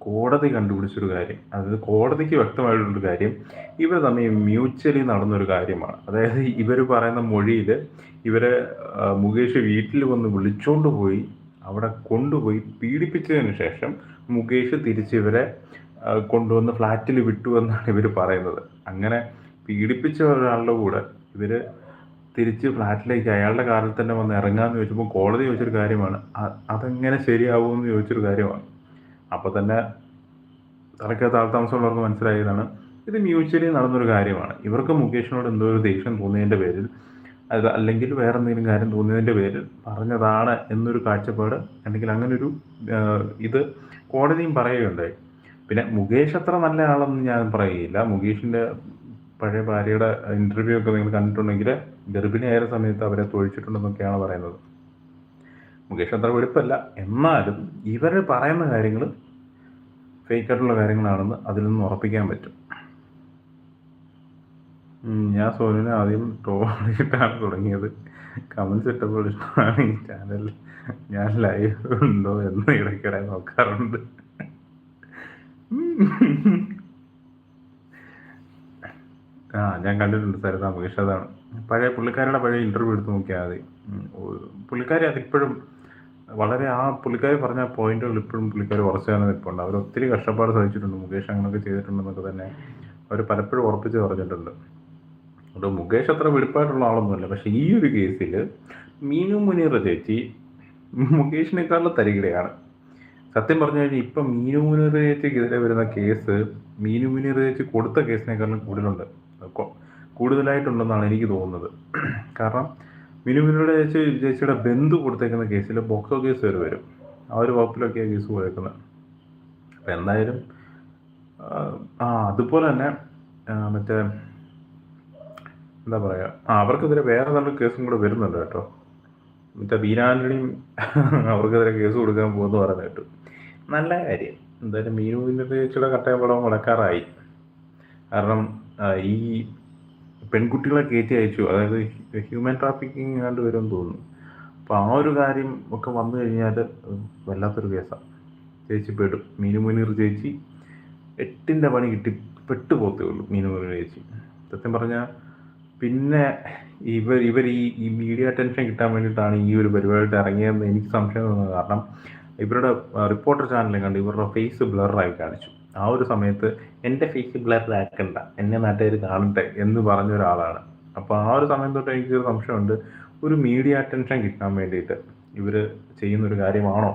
കോടതി കണ്ടുപിടിച്ചൊരു കാര്യം അതായത് കോടതിക്ക് വ്യക്തമായിട്ടുള്ളൊരു കാര്യം ഇവർ തമ്മിൽ മ്യൂച്വലി നടന്നൊരു കാര്യമാണ്. അതായത് ഇവർ പറയുന്ന മൊഴിയിൽ ഇവരെ മുകേഷ് വീട്ടിൽ വന്ന് വിളിച്ചോണ്ട് പോയി അവിടെ കൊണ്ടുപോയി പീഡിപ്പിച്ചതിന് ശേഷം മുകേഷ് തിരിച്ച് ഇവരെ ആ, കൊണ്ടുവന്ന് ഫ്ലാറ്റിൽ വിട്ടു എന്നാണ് ഇവർ പറയുന്നത്. അങ്ങനെ പീഡിപ്പിച്ച ഒരാളുടെ കൂടെ ഇവർ തിരിച്ച് ഫ്ലാറ്റിലേക്ക് അയാളുടെ കാറിൽ തന്നെ വന്ന് ഇറങ്ങാമെന്ന് ചോദിച്ചപ്പോൾ കോടതി ചോദിച്ചൊരു കാര്യമാണ്. അതെങ്ങനെ ശരിയാവുമെന്ന് ചോദിച്ചൊരു കാര്യമാണ്. അപ്പോൾ തന്നെ തലക്കെ താമസമുള്ളവർക്ക് മനസ്സിലായതാണ്. ഇത് മ്യൂച്വലി നടന്നൊരു കാര്യമാണ്. ഇവർക്ക് മുകേഷിനോട് എന്തോ ഒരു ദേഷ്യം തോന്നിയതിന്റെ പേരിൽ അത് അല്ലെങ്കിൽ വേറെ എന്തെങ്കിലും കാര്യം തോന്നിയതിന്റെ പേരിൽ പറഞ്ഞതാണ് എന്നൊരു കാഴ്ചപ്പാട് അല്ലെങ്കിൽ അങ്ങനെ ഒരു ഇത് കോടതിയും പറയുകയുണ്ടായി. പിന്നെ മുകേഷ് അത്ര നല്ല ആളെന്ന് ഞാൻ പറയില്ല. മുകേഷിന്റെ പഴയ ഭാര്യയുടെ ഇന്റർവ്യൂ ഒക്കെ നിങ്ങൾ കണ്ടിട്ടുണ്ടെങ്കിൽ ഗർഭിണിയായ സമയത്ത് അവരെ തൊഴിച്ചിട്ടുണ്ടെന്നൊക്കെയാണ് പറയുന്നത്. മുകേഷ് അത്ര വെളുപ്പല്ല. എന്നാലും ഇവർ പറയുന്ന കാര്യങ്ങൾ ഫേക്ക് ആയിട്ടുള്ള കാര്യങ്ങളാണെന്ന് അതിൽ നിന്ന് ഉറപ്പിക്കാൻ പറ്റും. ഞാൻ സോനുവിനെ ആദ്യം ട്രോളിട്ടാണ് തുടങ്ങിയത്. കമൻസ് ഇട്ടപ്പോൾ ഇഷ്ടമാണ് ഈ ചാനൽ ഞാൻ ലൈവ് ഉണ്ടോ എന്ന് ഇടയ്ക്കിടെ നോക്കാറുണ്ട്. ആ ഞാൻ കണ്ടിട്ടുണ്ട് സരിത മുകേഷ് അതാണ്. പഴയ പുള്ളിക്കാരുടെ പഴയ ഇന്റർവ്യൂ എടുത്ത് നോക്കിയാൽ മതി. പുള്ളിക്കാരി അതിപ്പോഴും വളരെ ആ പുള്ളിക്കാരി പറഞ്ഞ പോയിന്റുകൾ ഇപ്പോഴും പുള്ളിക്കാർ ഉറച്ചു തന്നെ നിൽപ്പുണ്ട് അവർ ഒത്തിരി കഷ്ടപ്പാട് സഹിച്ചിട്ടുണ്ട്. മുകേഷ് അങ്ങനെയൊക്കെ ചെയ്തിട്ടുണ്ടെന്നൊക്കെ തന്നെ അവർ പലപ്പോഴും ഉറപ്പിച്ച് പറഞ്ഞിട്ടുണ്ട്. അതുകൊണ്ട് മുകേഷ് അത്ര വെളുപ്പായിട്ടുള്ള ആളൊന്നുമല്ല. പക്ഷെ ഈ ഒരു കേസിൽ മീനു മുനീറ ചേച്ചി മുകേഷിനേക്കാളും തരികിടയാണ്. സത്യം പറഞ്ഞു കഴിഞ്ഞാൽ ഇപ്പം മീനു മുനീർ ചേച്ചിക്കെതിരെ വരുന്ന കേസ് മീനു മുനീർ ചേച്ചി കൊടുത്ത കേസിനേക്കാളും കൂടുതലുണ്ട്. കൂടുതലായിട്ടുണ്ടെന്നാണ് എനിക്ക് തോന്നുന്നത്. കാരണം മീനു മുനീറുടെ ചേച്ചി ചേച്ചിയുടെ ബന്ധു കൊടുത്തേക്കുന്ന കേസിൽ ബോക്സോ കേസ് വരെ വരും. ആ ഒരു വകുപ്പിലൊക്കെയാണ് കേസ് പോയേക്കുന്നത്. അപ്പം എന്തായാലും ആ, അതുപോലെ തന്നെ മറ്റേ എന്താ പറയുക ആ അവർക്കെതിരെ വേറെ നല്ല കേസും കൂടെ വരുന്നുണ്ട് കേട്ടോ. മറ്റേ ബീനാന്റണിയും അവർക്കെതിരെ കേസ് കൊടുക്കാൻ പോകുന്നു പറയുന്നത് കേട്ടു. നല്ല കാര്യം. എന്തായാലും മീനുവിന്റെ ചില കട്ടയപ്പടം മുടക്കാറായി. കാരണം ഈ പെൺകുട്ടികളെ കയറ്റി അയച്ചു. അതായത് ഹ്യൂമൻ ട്രാഫിക്കിങ് കണ്ട് വരുമെന്ന് തോന്നുന്നു. അപ്പോൾ ആ ഒരു കാര്യം ഒക്കെ വന്നു കഴിഞ്ഞാൽ വല്ലാത്തൊരു കേസാണ് ചേച്ചി പെടും. മീനു മുനീർ ചേച്ചി എട്ടിന്റെ പണി കിട്ടി പെട്ടു പോത്തേ ഉള്ളൂ മീനു മുനീർ ചേച്ചി. സത്യം പറഞ്ഞാൽ പിന്നെ ഇവർ ഇവർ ഈ ഈ മീഡിയ അറ്റൻഷൻ കിട്ടാൻ വേണ്ടിയിട്ടാണ് ഈ ഒരു പരിപാടിയിട്ട് ഇറങ്ങിയതെന്ന് എനിക്ക് സംശയം തോന്നുന്നത്. കാരണം ഇവരുടെ റിപ്പോർട്ടർ ചാനലും കണ്ട് ഇവരുടെ ഫേസ് ബ്ലറായി കാണിച്ചു. ആ ഒരു സമയത്ത് എന്റെ ഫേസ് ബ്ലറാക്കണ്ട എന്നെ നാട്ടുകാർ കാണട്ടെ എന്ന് പറഞ്ഞ ഒരാളാണ്. അപ്പോൾ ആ ഒരു സമയം തൊട്ട് എനിക്കൊരു സംശയമുണ്ട്. ഒരു മീഡിയ അറ്റൻഷൻ കിട്ടാൻ വേണ്ടിയിട്ട് ഇവർ ചെയ്യുന്നൊരു കാര്യമാണോ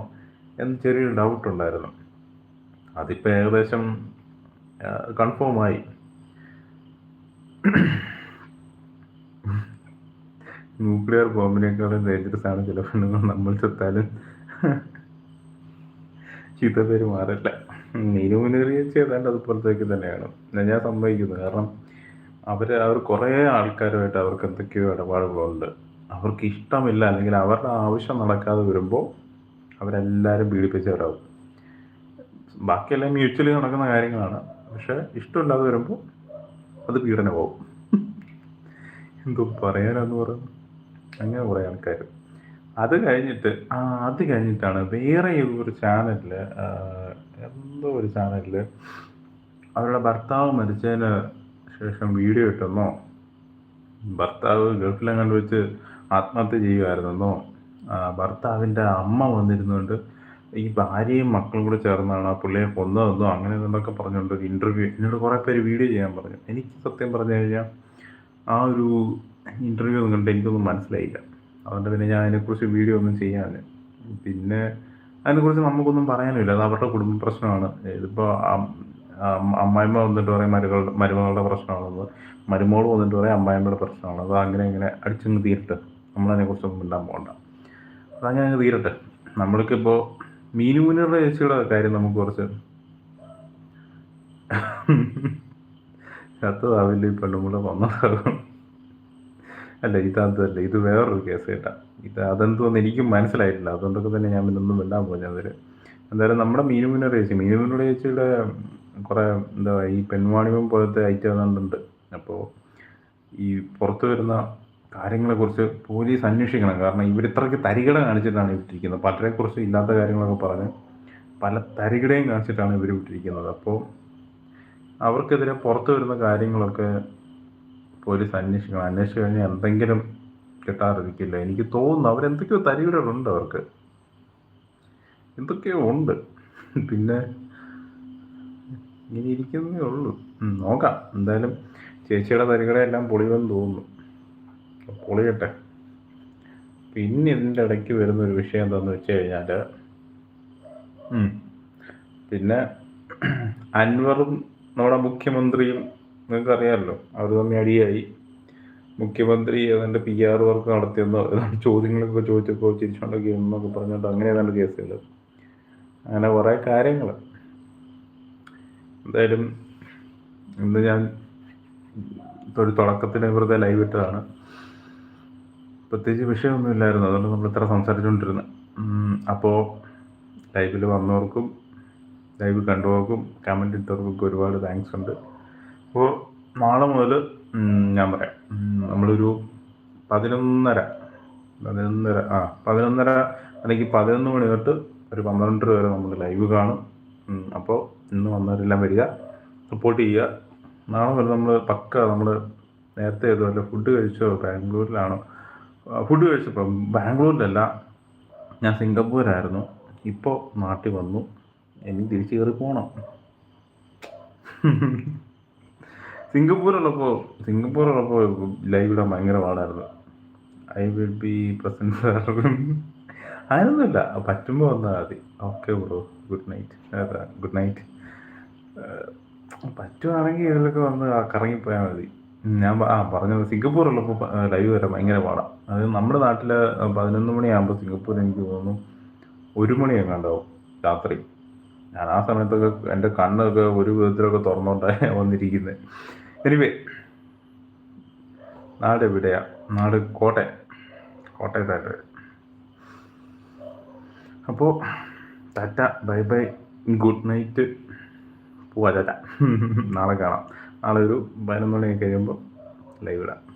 എന്ന് ചെറിയൊരു ഡൗട്ട് ഉണ്ടായിരുന്നു. അതിപ്പോൾ ഏകദേശം കൺഫേം ആയി. ന്യൂക്ലിയർ ബോംബിനേക്കാളും ഡേഞ്ചറസ് ആണ് ചില പെണ്ണുങ്ങൾ നമ്മൾ ചത്താലും. ചീത്ത പേര് മാറില്ല. നീരുമുനേറിയച്ച് ഏതാണ്ട് അതുപോലത്തേക്ക് തന്നെയാണ്. ഞാൻ സമ്മതിക്കുന്നത് കാരണം അവർ അവർ കുറേ ആൾക്കാരുമായിട്ട് അവർക്ക് എന്തൊക്കെയോ ഇടപാടുകളുണ്ട്. അവർക്ക് ഇഷ്ടമില്ല. അല്ലെങ്കിൽ അവരുടെ ആവശ്യം നടക്കാതെ വരുമ്പോൾ അവരെല്ലാവരും പീഡിപ്പിച്ചവരാകും ബാക്കിയെല്ലാം മ്യൂച്വലി നടക്കുന്ന കാര്യങ്ങളാണ്. പക്ഷെ ഇഷ്ടമില്ലാതെ വരുമ്പോൾ അത് പീഡനമാവും. എന്തോ പറയാനാന്ന് പറഞ്ഞു അങ്ങനെ കുറേ ആൾക്കാർ അത് കഴിഞ്ഞിട്ട് ആ അത് കഴിഞ്ഞിട്ടാണ് വേറെ ഒരു ചാനലിൽ എന്തോ ഒരു ചാനലിൽ അവരുടെ ഭർത്താവ് മരിച്ചതിന് ശേഷം വീഡിയോ ഇട്ടെന്നോ ഭർത്താവ് ഗൾഫിലെങ്ങാണ്ട് വെച്ച് ആത്മഹത്യ ചെയ്യുമായിരുന്നെന്നോ ഭർത്താവിന്റെ അമ്മ വന്നിരുന്നുകൊണ്ട് ഈ ഭാര്യയും മക്കളും കൂടെ ചേർന്നാണ് ആ പുള്ളിയെ കൊന്നതെന്നോ അങ്ങനെ എന്തൊക്കെ പറഞ്ഞുകൊണ്ട് ഒരു ഇന്റർവ്യൂ എന്നോട് കുറേ പേര് വീഡിയോ ചെയ്യാൻ പറഞ്ഞു. എനിക്ക് സത്യം പറഞ്ഞു കഴിഞ്ഞാൽ ആ ഒരു ഇന്റർവ്യൂ ഒന്നും എനിക്കൊന്നും മനസ്സിലായില്ല. അതുകൊണ്ട് പിന്നെ ഞാൻ അതിനെക്കുറിച്ച് വീഡിയോ ഒന്നും ചെയ്യാൻ പിന്നെ അതിനെക്കുറിച്ച് നമുക്കൊന്നും പറയാനില്ല അത് അവരുടെ കുടുംബ പ്രശ്നമാണ്. ഇതിപ്പോൾ അമ്മായിമ്മ വന്നിട്ട് പറയും മരുകളുടെ മരുമകളുടെ പ്രശ്നമാണെന്ന് മരുമോൾ വന്നിട്ട് പറയും അമ്മായിമ്മയുടെ പ്രശ്നമാണ്. അത് അങ്ങനെ ഇങ്ങനെ അടിച്ചങ്ങ് തീരട്ടെ. നമ്മളതിനെക്കുറിച്ചൊന്നും മിണ്ടാൻ പോകണ്ട. അതങ്ങനെ അങ്ങ് തീരട്ടെ. നമ്മൾക്കിപ്പോൾ മീനുമുനിയുടെ ചേച്ചിയുടെ കാര്യം നമുക്ക് കുറച്ച് ചത്തതാവില്ല ഈ പെണ്ണുമൂടെ വന്നതാകും അല്ല ഇതല്ല ഇത് വേറൊരു കേസ് കേട്ടാ. ഇത് അതെന്തോന്ന് എനിക്കും മനസ്സിലായിട്ടില്ല. അതുകൊണ്ടൊക്കെ തന്നെ ഞാൻ ഒന്നും മിണ്ടാൻ പോകുന്നത് എന്തായാലും നമ്മുടെ മീനുമിനോട് ചേച്ചി മീനുമിനോട് ചേച്ചിയുടെ കുറേ എന്താ ഈ പെൺവാണിഭം പോലത്തെ ഐറ്റം ഉണ്ട് അപ്പോൾ ഈ പുറത്തു വരുന്ന കാര്യങ്ങളെക്കുറിച്ച് പോലീസ് അന്വേഷിക്കണം. കാരണം ഇവർ ഇത്രയ്ക്ക് തരികിട കാണിച്ചിട്ടാണ് ഇട്ടിരിക്കുന്നത്. പലരെക്കുറിച്ച് ഇല്ലാത്ത കാര്യങ്ങളൊക്കെ പറഞ്ഞ് പല തരികിടയും കാണിച്ചിട്ടാണ് ഇവർ വിട്ടിരിക്കുന്നത് അപ്പോൾ അവർക്കെതിരെ പുറത്തു വരുന്ന കാര്യങ്ങളൊക്കെ പോലീസ് അന്വേഷിക്കണം. അന്വേഷിച്ച് കഴിഞ്ഞാൽ എന്തെങ്കിലും കിട്ടാതിരിക്കില്ല എനിക്ക് തോന്നുന്നു അവരെന്തൊക്കെയോ തരികളുണ്ട് അവർക്ക്. എന്തൊക്കെയോ ഉണ്ട്. പിന്നെ ഇങ്ങനെ ഇരിക്കുന്നേ ഉള്ളൂ. നോക്കാം. എന്തായാലും ചേച്ചിയുടെ തരികടയെല്ലാം പൊളിവെന്ന് തോന്നുന്നു. പൊളിയട്ടെ. പിന്നെ ഇതിന്റെ ഇടയ്ക്ക് വരുന്ന ഒരു വിഷയം എന്താണെന്ന് വെച്ച് കഴിഞ്ഞാൽ പിന്നെ അൻവറും നമ്മുടെ മുഖ്യമന്ത്രിയും നിങ്ങൾക്ക് അറിയാമല്ലോ അവർ തമ്മിൽ അടിയായി. മുഖ്യമന്ത്രി ഏതാണ്ട് പി ആർ വർക്ക് നടത്തിയെന്നോ ഏതാണ്ട് ചോദ്യങ്ങളൊക്കെ ചോദിച്ചപ്പോൾ ചിരിച്ചോണ്ടൊക്കെ എന്നൊക്കെ പറഞ്ഞുകൊണ്ട് അങ്ങനെ ഏതാണ്ട് കേസുകൾ. അങ്ങനെ കുറേ കാര്യങ്ങൾ. എന്തായാലും ഇന്ന് ഞാൻ ഒരു തുടക്കത്തിന് വെറുതെ ലൈവ് ഇട്ടതാണ്. പ്രത്യേകിച്ച് വിഷയമൊന്നും ഇല്ലായിരുന്നു. അതുകൊണ്ട് നമ്മൾ ഇത്ര സംസാരിച്ചുകൊണ്ടിരുന്നത് അപ്പോൾ ലൈവിൽ വന്നവർക്കും ലൈവ് കണ്ടവർക്കും കമന്റ് ഇട്ടവർക്കൊക്കെ ഒരുപാട് താങ്ക്സ് ഉണ്ട്. അപ്പോൾ നാളെ മുതൽ ഞാൻ പറയാം. നമ്മളൊരു പതിനൊന്നര പതിനൊന്നര ആ പതിനൊന്നര അല്ലെങ്കിൽ പതിനൊന്ന് മണി തൊട്ട് ഒരു പന്ത്രണ്ടര വരെ നമ്മൾ ലൈവ് കാണും. അപ്പോൾ ഇന്ന് വന്നവരെല്ലാം വരിക സപ്പോർട്ട് ചെയ്യുക. നാളെ മുതൽ നമ്മൾ പക്ക നമ്മൾ നേരത്തെ ഇതുപോലെ ഫുഡ് കഴിച്ചോ ബാംഗ്ലൂരിലാണോ? ഫുഡ് കഴിച്ചപ്പോൾ ബാംഗ്ലൂരിലല്ല ഞാൻ സിംഗപ്പൂരായിരുന്നു. ഇപ്പോൾ നാട്ടിൽ വന്നു. എനിക്ക് തിരിച്ചു കയറി പോകണം [LAUGHS] സിംഗപ്പൂരുള്ളപ്പോൾ സിംഗപ്പൂരുള്ളപ്പോൾ ലൈവ് ഇടാൻ ഭയങ്കര പാടായിരുന്നു. ഐ വിൽ ബി പ്രസന്റ് അതിനൊന്നുമില്ല പറ്റുമ്പോൾ വന്നാൽ മതി. Okay bro good night good night പറ്റുവാണെങ്കിൽ ഇതിലൊക്കെ വന്ന് കറങ്ങിപ്പോയാൽ മതി. ഞാൻ ആ പറഞ്ഞത് സിംഗപ്പൂറുള്ളപ്പോൾ ലൈവ് വരാൻ ഭയങ്കര പാടാണ് അത് നമ്മുടെ നാട്ടിൽ പതിനൊന്ന് മണിയാകുമ്പോൾ സിംഗപ്പൂർ എനിക്ക് തോന്നുന്നു ഒരു മണിയെങ്ങാണ്ടാവും രാത്രി. ഞാൻ ആ സമയത്തൊക്കെ എന്റെ കണ്ണൊക്കെ ഒരു വിധത്തിലൊക്കെ തുറന്നോണ്ടാണ് വന്നിരിക്കുന്നത് എനിവേ നാട് എവിടെയാ? നാട് കോട്ടയം കോട്ടയത്തായിട്ട്. അപ്പോൾ tata bye bye good night. പോവാ ടാറ്റ. നാളെ കാണാം. നാളെ ഒരു പതിനൊന്ന് മണിയൊക്കെ കഴിയുമ്പോൾ ലൈവ് ഇടാം